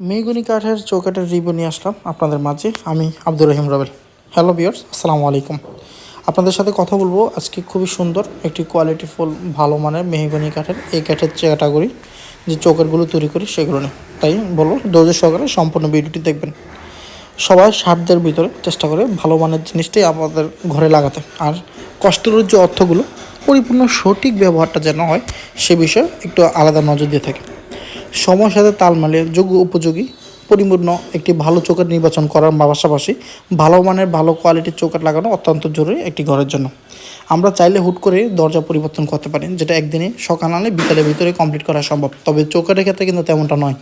মেগুনি কাঠের চৌকাঠের রিভিউ নিয়ে আসলাম আপনাদের মাঝে। আমি আব্দুর রহিম রবেল। হ্যালো বিয়ার্স আসসালামু আলাইকুম। আপনাদের সাথে কথা বলব আজকে খুবই সুন্দর একটি কোয়ালিটিফুল ভালো মানের মেহগনি কাঠের এই কাঠের ক্যাটাগরি যে চৌকাঠগুলো তৈরি করি সেগুলো নিয়ে। তাই বলো, ধৈর্য সহকারে সম্পূর্ণ ভিডিওটি দেখবেন। সবাই সাধ্যের ভিতরে চেষ্টা করে ভালো মানের জিনিসটাই আমাদের ঘরে লাগাতে। আর কষ্টের যে অর্থগুলো, পরিপূর্ণ সঠিক ব্যবহারটা যেন হয়, সে বিষয়ে একটু আলাদা নজর দিয়ে থাকে। সময়ের সাথে তাল মালিয়ে যোগ্য উপযোগী পরিপূর্ণ একটি ভালো চৌকাঠ নির্বাচন করার পাশাপাশি ভালো মানের ভালো কোয়ালিটির চৌকাঠ লাগানো অত্যন্ত জরুরি একটি ঘরের জন্য। আমরা চাইলে হুট করে দরজা পরিবর্তন করতে পারি, যেটা একদিনে সকাল আনে বিকালের ভিতরে কমপ্লিট করা সম্ভব। তবে চৌকাঠের ক্ষেত্রে কিন্তু তেমনটা নয়।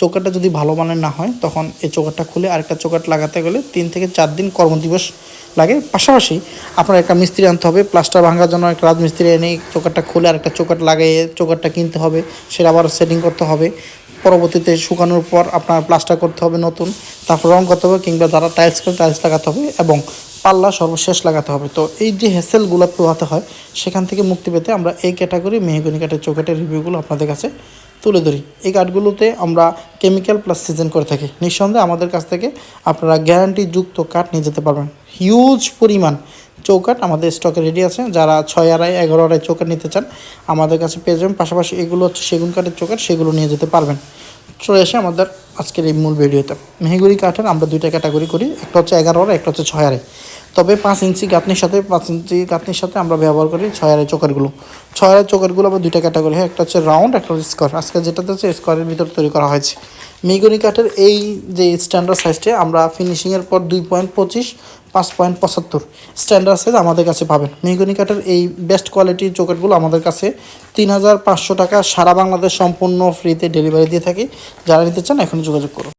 চৌকাঠটা যদি ভালো মানের না হয়, তখন এই চৌকাঠটা খুলে আরেকটা চৌকাঠ লাগাতে গেলে তিন থেকে চার দিন কর্মদিবস লাগে। পাশাপাশি আপনার একটা মিস্ত্রি আনতে হবে, প্লাস্টার ভাঙার জন্য একটা রাজমিস্ত্রি এনে চৌকাঠটা খুলে আরেকটা চৌকাঠ লাগিয়ে চৌকাঠটা কিনতে হবে, সেটা আবার সেটিং করতে হবে। পরবর্তীতে শুকানোর পর আপনার প্লাস্টার করতে হবে নতুন, তারপর রং করতে হবে কিংবা যারা টাইলস করে টাইলস লাগাতে হবে এবং পাল্লা সর্বশেষ লাগাতে হবে। তো এই যে হ্যাসেলগুলো পোহাতে হয়, সেখান থেকে মুক্তি পেতে আমরা এই ক্যাটাগরি মেহগনি কাঠের চৌকাঠের রিভিউগুলো আপনাদের কাছে তুলে ধরি। এই কাঠগুলোতে আমরা কেমিক্যাল প্লাস সিজন করে থাকি। নিঃসন্দেহে আমাদের কাছ থেকে আপনারা গ্যারান্টিযুক্ত কাঠ নিয়ে যেতে পারবেন। হিউজ পরিমাণ। চৌকাঠ আমাদের স্টকে রেডি আছে। যারা ছয় আড়াই, এগারো আড়াই চৌকাঠ নিতে চান, আমাদের কাছে পেয়ে যাবেন। পাশাপাশি এগুলো হচ্ছে সেগুন কাঠের চৌকাঠ, সেগুলো নিয়ে যেতে পারবেন। চলে এসে আমাদের আজকের এই মূল ভিডিওতে। মেহগুড়ি কাঠের আমরা দুইটা ক্যাটাগরি করি, একটা হচ্ছে এগারো আড়াই, একটা হচ্ছে ছয় আড়াই। তবে পাঁচ ইঞ্চি গাঁথনির সাথে, পাঁচ ইঞ্চি গাঁথনির সাথে আমরা ব্যবহার করি ছয় আড়াই চোকারগুলো ছয় আড়াই চোকারগুলো আবার দুইটা ক্যাটাগরি হয়, একটা হচ্ছে রাউন্ড একটা হচ্ছে স্কোয়ার আজকে যেটাতে হচ্ছে স্কোয়ারের ভিতর তৈরি করা হয়েছে। মেগুনি কাঠের এই যে স্ট্যান্ডার্ড সাইজটি আমরা ফিনিশিংয়ের পর দুই পয়েন্ট পঁচিশ, পাঁচ পয়েন্ট পঁচাত্তর স্ট্যান্ডার্ড সাইজ আমাদের কাছে পাবেন। মেগুনি কাঠের এই বেস্ট কোয়ালিটির চোকাটগুলো আমাদের কাছে তিন হাজার পাঁচশো টাকা সারা বাংলাদেশ সম্পূর্ণ ফ্রিতে ডেলিভারি দিয়ে থাকি। যারা নিতে চান এখন যোগাযোগ করুন।